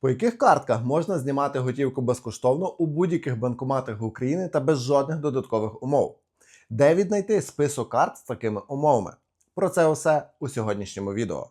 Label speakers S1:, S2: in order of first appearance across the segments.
S1: По яких картках можна знімати готівку безкоштовно у будь-яких банкоматах України та без жодних додаткових умов? Де віднайти список карт з такими умовами? Про це усе у сьогоднішньому відео.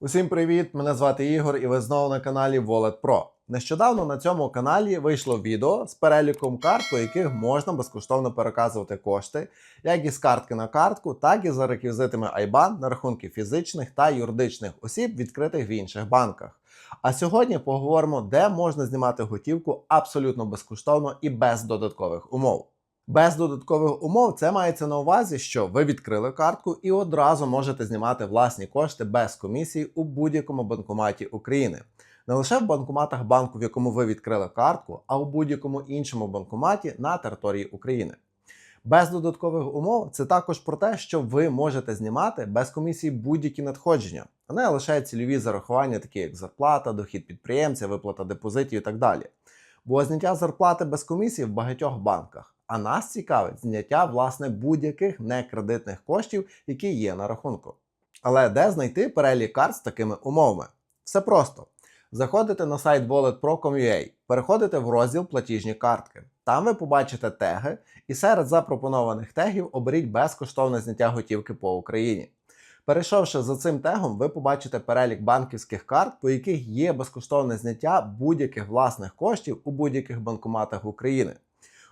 S1: Усім привіт! Мене звати Ігор, і ви знову на каналі Wallet Pro. Нещодавно на цьому каналі вийшло відео з переліком карт, по яких можна безкоштовно переказувати кошти, як із картки на картку, так і за реквізитами IBAN на рахунки фізичних та юридичних осіб, відкритих в інших банках. А сьогодні поговоримо, де можна знімати готівку абсолютно безкоштовно і без додаткових умов. Без додаткових умов це мається на увазі, що ви відкрили картку і одразу можете знімати власні кошти без комісії у будь-якому банкоматі України. Не лише в банкоматах банку, в якому ви відкрили картку, а у будь-якому іншому банкоматі на території України. Без додаткових умов це також про те, що ви можете знімати без комісії будь-які надходження, а не лише цільові зарахування, такі як зарплата, дохід підприємця, виплата депозитів і так далі. Бо зняття зарплати без комісії в багатьох банках. А нас цікавить зняття власне будь-яких некредитних коштів, які є на рахунку. Але де знайти перелік карт з такими умовами? Все просто. Заходите на сайт walletpro.com.ua, переходите в розділ Платіжні картки. Там ви побачите теги, і серед запропонованих тегів оберіть безкоштовне зняття готівки по Україні. Перейшовши за цим тегом, ви побачите перелік банківських карт, по яких є безкоштовне зняття будь-яких власних коштів у будь-яких банкоматах України.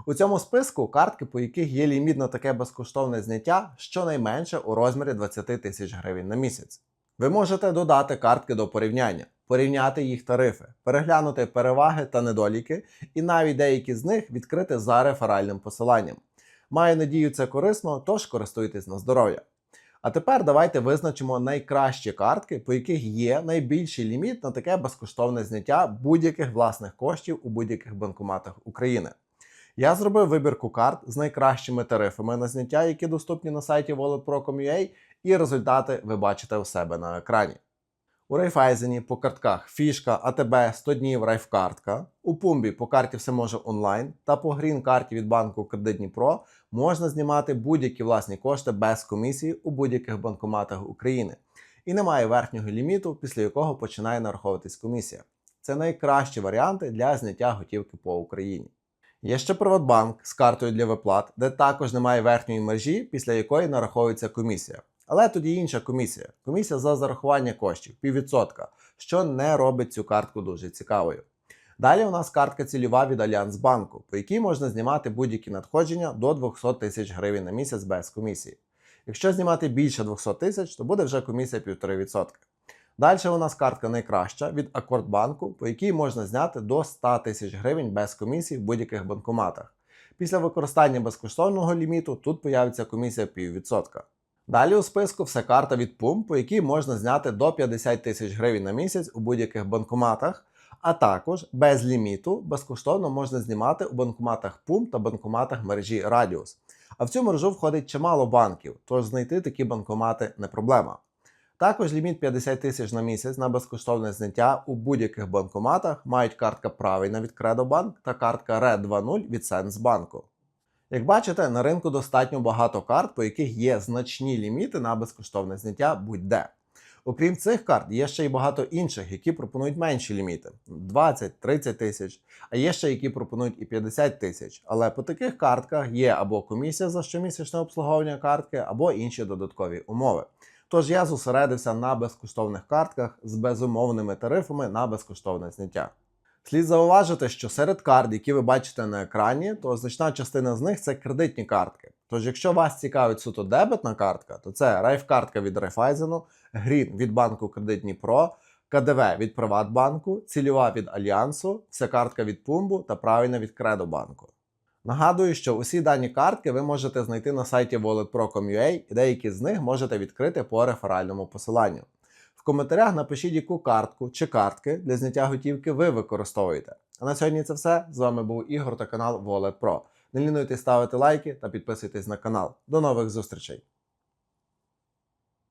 S1: У цьому списку картки, по яких є ліміт на таке безкоштовне зняття, щонайменше у розмірі 20 тисяч гривень на місяць. Ви можете додати картки до порівняння, порівняти їх тарифи, переглянути переваги та недоліки, і навіть деякі з них відкрити за реферальним посиланням. Маю надію, це корисно, тож користуйтесь на здоров'я. А тепер давайте визначимо найкращі картки, по яких є найбільший ліміт на таке безкоштовне зняття будь-яких власних коштів у будь-яких банкоматах України. Я зробив вибірку карт з найкращими тарифами на зняття, які доступні на сайті walletpro.com.ua, і результати ви бачите у себе на екрані. У Райфайзені по картках Фішка, АТБ, 100 днів Райфкартка, у Пумбі по карті все може онлайн та по грін карті від банку Кредит Дніпро можна знімати будь-які власні кошти без комісії у будь-яких банкоматах України. І немає верхнього ліміту, після якого починає нараховуватись комісія. Це найкращі варіанти для зняття готівки по Україні. Є ще Приватбанк з картою для виплат, де також немає верхньої межі, після якої нараховується комісія. Але тоді інша комісія комісія за зарахування коштів піввідсотка, що не робить цю картку дуже цікавою. Далі у нас картка цільова від Альянсбанку, по якій можна знімати будь-які надходження до 200 тисяч гривень на місяць без комісії. Якщо знімати більше 200 тисяч, то буде вже комісія 1,5%. Далі у нас картка найкраща від Акордбанку, по якій можна зняти до 100 тисяч гривень без комісії в будь-яких банкоматах. Після використання безкоштовного ліміту тут появиться комісія 0,5%. Далі у списку все карта від PUM, по якій можна зняти до 50 тисяч гривень на місяць у будь-яких банкоматах, а також без ліміту безкоштовно можна знімати у банкоматах PUM та банкоматах мережі Radius. А в цю мережу входить чимало банків, тож знайти такі банкомати не проблема. Також ліміт 50 тисяч на місяць на безкоштовне зняття у будь-яких банкоматах мають картка Правильна від Кредобанк та картка Red 2.0 від Сенсбанку. Як бачите, на ринку достатньо багато карт, по яких є значні ліміти на безкоштовне зняття будь-де. Окрім цих карт, є ще й багато інших, які пропонують менші ліміти 20-30 тисяч, а є ще які пропонують і 50 тисяч. Але по таких картках є або комісія за щомісячне обслуговування картки, або інші додаткові умови. Тож я зосередився на безкоштовних картках з безумовними тарифами на безкоштовне зняття. Слід зауважити, що серед карт, які ви бачите на екрані, то значна частина з них це кредитні картки. Тож, якщо вас цікавить суто дебетна картка, то це райфкартка від Райфайзену, Грін від банку Кредит Дніпро, КДВ від Приватбанку, цільова від Альянсу, вся картка від Пумбу та правильна від Кредобанку. Нагадую, що усі дані картки ви можете знайти на сайті walletpro.com.ua і деякі з них можете відкрити по реферальному посиланню. В коментарях напишіть, яку картку чи картки для зняття готівки ви використовуєте. А на сьогодні це все. З вами був Ігор та канал Wallet Pro. Не лінуйтесь ставити лайки та підписуйтесь на канал. До нових зустрічей!